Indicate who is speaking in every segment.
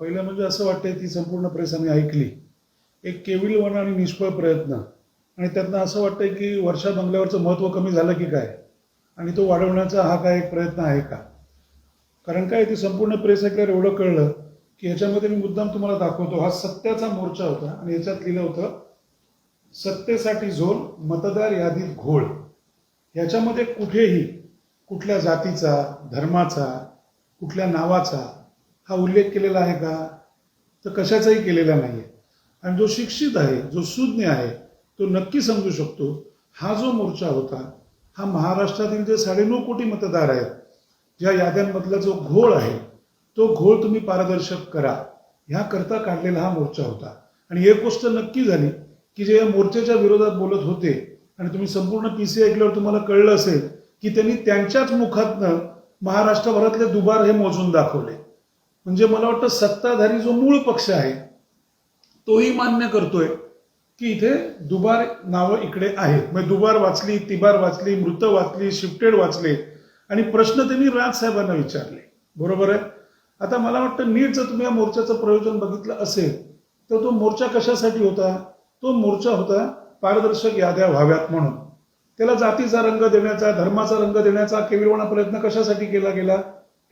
Speaker 1: पहिलं म्हणजे असं वाटतंय ती संपूर्ण प्रेस आम्ही ऐकली. एक केविलवाणा आणि निष्फळ प्रयत्न. आणि त्यांना असं वाटतंय की वर्षा बंगल्यावरचं महत्त्व कमी झालं की काय? आणि तो वाढवण्याचा हा काय एक प्रयत्न आहे का? कारण काय ती संपूर्ण प्रेस ऐकल्यावर एवढं कळलं की ह्याच्यामध्ये मी मुद्दाम तुम्हाला दाखवतो हा सत्याचा मोर्चा होता आणि याच्यात लिहिलं होतं सत्तेसाठी झोल मतदार यादीत घोळ. याच्यामध्ये कुठेही कुठल्या जातीचा धर्माचा कुठल्या नावाचा हा उल्लेख केलेला आहे का? तर कशाचाही केलेला नाही आहे आणि जो शिक्षित आहे जो सुज्ञ आहे तो नक्की समजू शकतो हा जो मोर्चा होता हा महाराष्ट्रातील जे साडेनऊ कोटी मतदार आहेत ज्या याद्यांमधला जो घोळ आहे तो घोळ तुम्ही पारदर्शक करा. ह्याकरता काढलेला हा मोर्चा होता. आणि एक गोष्ट नक्की झाली की जे या मोर्चाच्या विरोधात बोलत होते आणि तुम्ही संपूर्ण पी सी ऐकल्यावर तुम्हाला कळलं असेल की त्यांनी त्यांच्याच मुखातनं महाराष्ट्रभरातले दुबार हे मोजून दाखवले. म्हणजे मला वाटतं सत्ताधारी जो मूळ पक्ष आहे तोही मान्य करतोय की इथे दुबार नावं इकडे आहेत. म्हणजे दुबार वाचली तिबार वाचली मृत वाचली शिफ्टेड वाचले आणि प्रश्न त्यांनी राजसाहेबांना विचारले. बरोबर आहे? आता मला वाटतं नीट जर तुम्ही या मोर्चाचं प्रयोजन बघितलं असेल तर तो मोर्चा कशासाठी होता? तो मोर्चा होता पारदर्शक याद्या व्हाव्यात म्हणून. त्याला जातीचा रंग देण्याचा धर्माचा रंग देण्याचा केविलवाणा प्रयत्न कशासाठी केला गेला?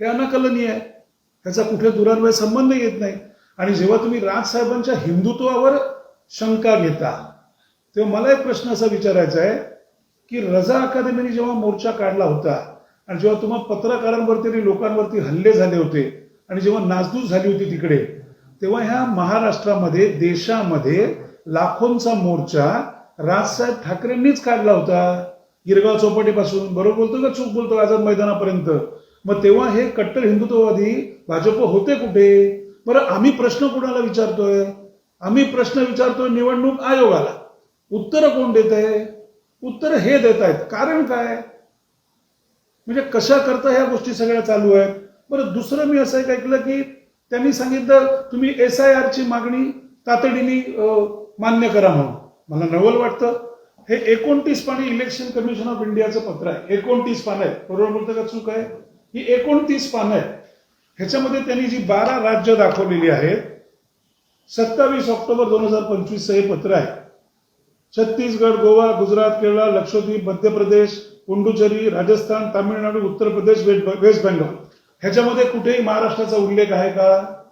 Speaker 1: हे अनाकलनीय आहे. त्याचा कुठे दुरान्वय संबंध येत नाही. आणि जेव्हा तुम्ही राजसाहेबांच्या हिंदुत्वावर शंका घेता तेव्हा मला एक प्रश्न असा विचारायचा आहे की रजा अकादमीने जेव्हा मोर्चा काढला होता आणि जेव्हा तुम्हा पत्रकारांवरती आणि लोकांवरती हल्ले झाले होते आणि जेव्हा नासधूस झाली होती तिकडे तेव्हा ह्या महाराष्ट्रामध्ये देशामध्ये लाखोंचा मोर्चा राजसाहेब ठाकरेंनीच काढला होता. गिरगाव चौपाटीपासून. बरोबर बोलतो का चूक बोलतो आझाद मैदानापर्यंत? मग तेव्हा हे कट्टर हिंदुत्ववादी भाजप होते कुठे? बरं आम्ही प्रश्न कुणाला विचारतोय? आम्ही प्रश्न विचारतोय निवडणूक आयोगाला. उत्तर कोण देत आहे? उत्तर हे देत आहेत. कारण काय? म्हणजे कशा करता ह्या गोष्टी सगळ्या चालू आहेत? बरं दुसरं मी असं एक ऐकलं की त्यांनी सांगितलं तुम्ही एस आय आरची मागणी तातडीने मान्य करा म्हणून. मला नवल वाटतं. हे एकोणतीस पाणी इलेक्शन कमिशन ऑफ इंडियाचं पत्र आहे. एकोणतीस पान आहे बरोबर बोलतं का चूक आहे. ही एकोणतीस पानं आहेत. ह्याच्यामध्ये त्यांनी जी बारा राज्य दाखवलेली आहेत सत्तावीस ऑक्टोबर दोन हजार पंचवीसचं हे पत्र आहे. Chhattisgarh Goa Gujarat Kerala Lakshadweep Madhya Pradesh Puducherry Rajasthan Tamil Nadu Uttar Pradesh waste waste Bengal. ह्याच्यामध्ये कुठेही महाराष्ट्राचा उल्लेख आहे का?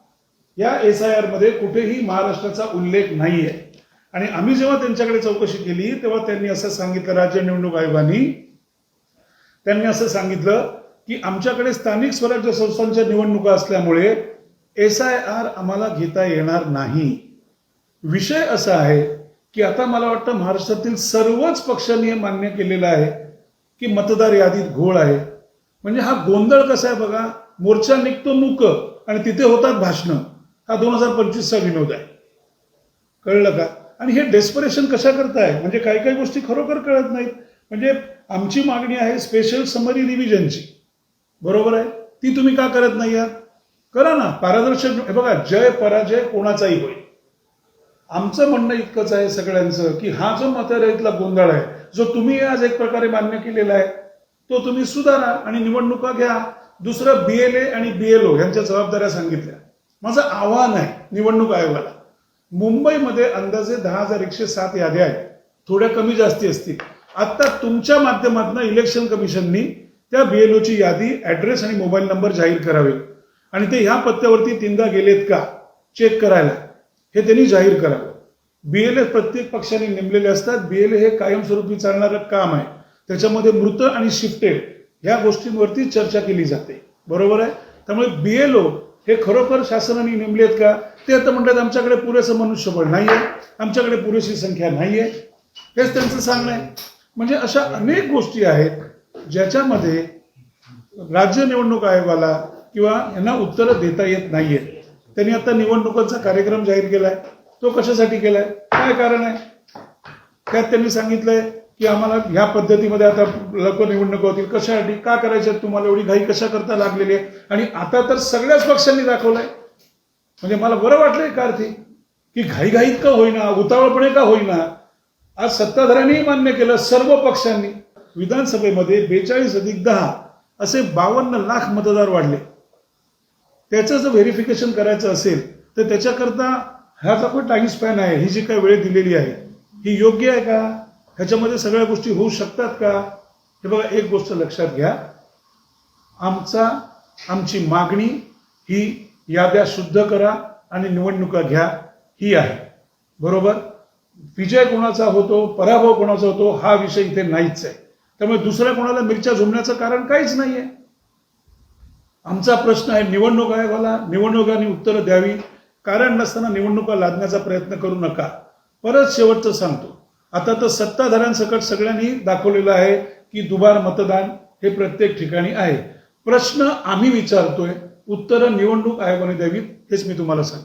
Speaker 1: या एस आय आरमध्ये कुठेही महाराष्ट्राचा उल्लेख नाहीये. आणि आम्ही जेव्हा त्यांच्याकडे चौकशी केली तेव्हा त्यांनी असं सांगितलं राज्य निवडणूक आयोगाने. त्यांनी असं सांगितलं की आमच्याकडे स्थानिक स्वराज्य संस्थांच्या निवडणुका असल्यामुळे एस आय आर आम्हाला घेता येणार नाही. विषय असा आहे की आता मला वाटतं महाराष्ट्रातील सर्वच पक्षांनी हे मान्य केलेलं आहे की मतदार यादीत घोळ आहे. म्हणजे हा गोंधळ कसा आहे बघा? मोर्चा निघतो मुक आणि तिथे होतात भाषणं. हा दोन हजार पंचवीसचा विनोद आहे. कळलं का? आणि हे डेस्परेशन कशा करताय? म्हणजे काही काही गोष्टी खरोखर कळत नाहीत. म्हणजे आमची मागणी आहे स्पेशल समरी रिव्हिजनची. बरोबर आहे? ती तुम्ही का करत नाही आहात? करा ना पारदर्शक. हे बघा जय पराजय कोणाचाही होईल. आमचं म्हणणं इतकंच आहे सगळ्यांचं की हा जो मतदारितला गोंधळ आहे जो तुम्ही आज एक प्रकारे मान्य केलेला आहे तो तुम्ही सुधारा आणि निवडणुका घ्या. दुसरं बीएलए आणि बीएलओ यांच्या जबाबदाऱ्या सांगितल्या. माझं आव्हान आहे निवडणूक आयोगाला. मुंबईमध्ये अंदाजे दहा हजार एकशे सात याद्या आहेत. थोड्या कमी जास्ती असतील. आता तुमच्या माध्यमातून इलेक्शन कमिशननी त्या बीएलओची यादी ॲड्रेस आणि मोबाईल नंबर जाहीर करावे. आणि ते ह्या पत्त्यावरती तीनदा गेलेत का चेक करायला. हे त्यांनी जाहीर करावं. बीएलए प्रत्येक पक्षाने नेमलेले असतात. बीएलए हे कायमस्वरूपी चालणारं काम आहे. त्याच्यामध्ये मृत आणि शिफ्टेड ह्या गोष्टींवरती चर्चा केली जाते. बरोबर आहे? त्यामुळे बीएलओ हे खरोखर शासनाने नेमले आहेत का? ते आता म्हणतात आमच्याकडे पुरेसं मनुष्यबळ आहे आमच्याकडे पुरेशी संख्या नाही आहे हेच त्यांचं सांगणं आहे. म्हणजे अशा अनेक गोष्टी आहेत. ज्याच्यामध्ये राज्य निवडणूक आयोगाला किंवा यांना उत्तरं देता येत नाहीयेत त्यांनी आता निवडणुकांचा कार्यक्रम जाहीर केलाय. तो कशासाठी केलाय? काय कारण आहे? त्यात त्यांनी सांगितलंय की आम्हाला ह्या पद्धतीमध्ये आता लवकर निवडणुका होतील. कशासाठी? का करायच्या तुम्हाला? एवढी घाई कशा करता लागलेली आहे? आणि आता तर सगळ्याच पक्षांनी दाखवलंय. म्हणजे मला बरं वाटलंय का अर्थी? की घाईघाईत का होईना उतावळपणे का होईना आज सत्ताधाऱ्यांनीही मान्य केलं सर्व पक्षांनी. विधानसभेमध्ये बेचाळीस अधिक दहा असे बावन्न लाख मतदार वाढले. त्याचं जर व्हेरिफिकेशन करायचं असेल तर त्याच्याकरता हा जो पण टाइम स्पॅन आहे. ही जी काय वेळ दिलेली आहे ही योग्य आहे का? ह्याच्यामध्ये सगळ्या गोष्टी होऊ शकतात का? हे बघा एक गोष्ट लक्षात घ्या. आमचा आमची मागणी ही याद्या शुद्ध करा आणि निवडणुका घ्या ही आहे. बरोबर? विजय कोणाचा होतो? पराभव कोणाचा होतो? हा विषय इथे नाहीच आहे. त्यामुळे दुसऱ्या कोणाला मिरच्या झोमण्याचं कारण काहीच नाही आहे आमचा प्रश्न आहे निवडणूक आयोगाला निवडणुकांनी उत्तरं द्यावी. कारण नसताना निवडणुका लादण्याचा प्रयत्न करू नका. परत शेवटचं सांगतो. आता तर सत्ताधाऱ्यांसकट सगळ्यांनी दाखवलेलं आहे की दुबार मतदान हे प्रत्येक ठिकाणी आहे. प्रश्न आम्ही विचारतोय उत्तरं निवडणूक आयोगाने द्यावीत हेच मी तुम्हाला सांग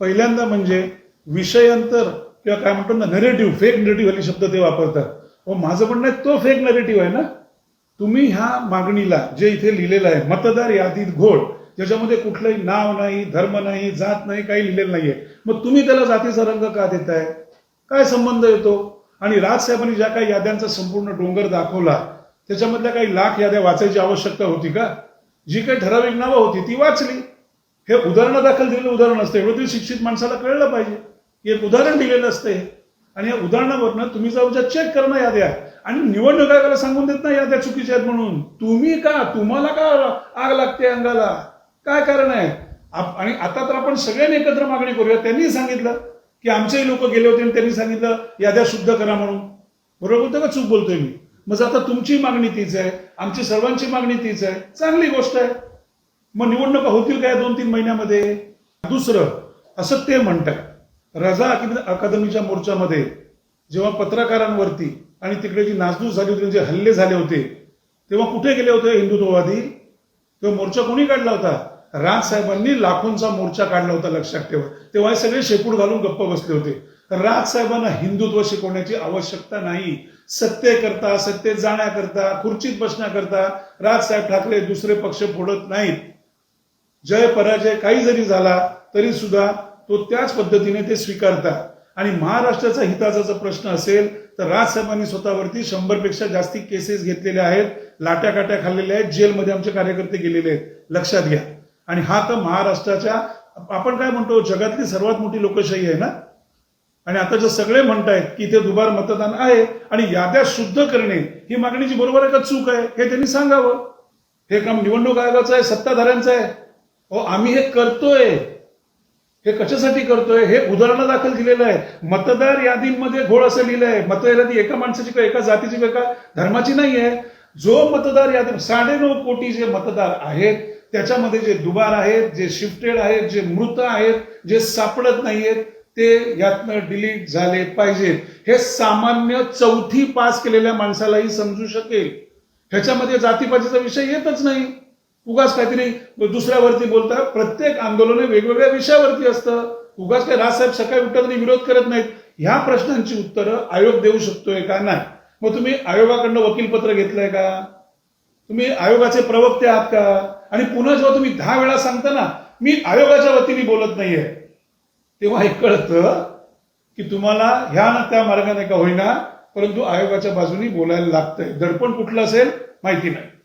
Speaker 1: पहिल्यांदा म्हणजे विषयांतर किंवा काय म्हणतो ना नेरेटिव्ह फेक नेरेटिव्ह हल्ली शब्द ते वापरतात. व माझं म्हणणं आहे तो फेक नरेटिव्ह आहे ना? तुम्ही ह्या मागणीला जे इथे लिहिलेलं आहे मतदार यादीत घोळ ज्याच्यामध्ये कुठलंही नाव नाही धर्म नाही जात नाही काही लिहिलेलं नाहीये. मग तुम्ही त्याला जातीचा रंग का देताय? काय संबंध येतो? आणि राजसाहेबांनी ज्या काही याद्यांचा संपूर्ण डोंगर दाखवला त्याच्यामधल्या काही लाख याद्या वाचायची आवश्यकता होती का? जी काही ठराविक नावं होती ती वाचली. हे उदाहरणं दाखल दिलेलं उदाहरण असतं. एवढं तरी शिक्षित माणसाला कळलं पाहिजे. एक उदाहरण दिलेलं असते आणि या उदाहरणावरनं तुम्ही जाऊ ज्या चेक करणं याद्या आणि निवडणूक आयोगाला सांगून देत ना याद्या चुकीच्या आहेत म्हणून. तुम्ही का? तुम्हाला का आग लागते अंगाला? काय कारण आहे? आणि आता तर आपण सगळ्यांनी एकत्र मागणी करूया. त्यांनी सांगितलं की आमचेही लोक गेले होते आणि त्यांनी सांगितलं याद्या शुद्ध करा म्हणून. बरोबर बोलतो का? चूक बोलतोय मी. मग आता तुमची मागणी तीच आहे. आमची सर्वांची मागणी तीच आहे. चांगली गोष्ट आहे. मग निवडणुका होतील काय दोन तीन महिन्यामध्ये? दुसरं असं ते म्हणतात. रजा अकाद- अकादमीच्या मोर्चामध्ये जेव्हा पत्रकारांवरती आणि तिकडे जी नासधूस झाली होती जे हल्ले झाले होते तेव्हा कुठे गेले होते हिंदुत्ववादी? तेव्हा मोर्चा कोणी काढला होता? राजसाहेबांनी लाखोंचा मोर्चा काढला होता लक्षात ठेवा. तेव्हा हे सगळे शेपूट घालून गप्प बसले होते. राजसाहेबांना हिंदुत्व शिकवण्याची आवश्यकता नाही. सत्य करता सत्तेत जाण्याकरता खुर्चीत बसण्याकरता राजसाहेब ठाकरे दुसरे पक्ष फोडत नाहीत. जय पराजय काही जरी झाला तरी सुद्धा तो त्याच पद्धतीने ते स्वीकारतात. आणि महाराष्ट्राचा हिताचा जर प्रश्न असेल तर राजसाहेबांनी स्वतःवरती शंभरपेक्षा जास्ती केसेस घेतलेल्या आहेत लाट्या काट्या खाल्लेल्या आहेत जेलमध्ये आमचे कार्यकर्ते गेलेले आहेत. लक्षात घ्या. आणि हा तर महाराष्ट्राच्या आपण काय म्हणतो जगातली सर्वात मोठी लोकशाही आहे ना? आणि आता जे सगळे म्हणतायत की इथे दुबार मतदान आहे आणि याद्या शुद्ध करणे ही मागणीची बरोबर आहे का चूक आहे? हे त्यांनी सांगावं. हे काम निवडणूक आयोगाचं आहे सत्ताधाऱ्यांचं आहे. हो आम्ही हे करतोय. हे कशासाठी करतोय? हे उदाहरण दाखल दिलेलं आहे मतदार यादींमध्ये घोळ असं लिहिलं आहे मतदार यादी एका माणसाची किंवा एका जातीची किंवा एका धर्माची नाही आहे जो मतदार यादी साडेनऊ कोटी जे मतदार आहेत त्याच्यामध्ये जे दुबार आहेत जे शिफ्टेड आहेत जे मृत आहेत जे सापडत नाहीयेत ते यातनं डिलीट झाले पाहिजेत. हे सामान्य चौथी पास केलेल्या माणसालाही समजू शकेल. ह्याच्यामध्ये जातीपातीचा विषय येतच नाही. उगाच काहीतरी दुसऱ्यावरती बोलता प्रत्येक आंदोलन हे वेगवेगळ्या विषयावरती असतं. उगाच काही राजसाहेब सकाळी उठतात आणि विरोध करत नाहीत. ह्या प्रश्नांची उत्तरं आयोग देऊ शकतोय का नाही? मग तुम्ही आयोगाकडनं वकीलपत्र घेतलंय का? तुम्ही आयोगाचे प्रवक्ते आहात का? आणि पुन्हा जेव्हा तुम्ही दहा वेळा सांगता ना मी आयोगाच्या वतीने बोलत नाहीये. तेव्हा हे कळतं की तुम्हाला ह्या ना त्या मार्गाने का होईना परंतु आयोगाच्या बाजूनी बोलायला लागतंय. दडपण कुठलं असेल? माहिती नाही.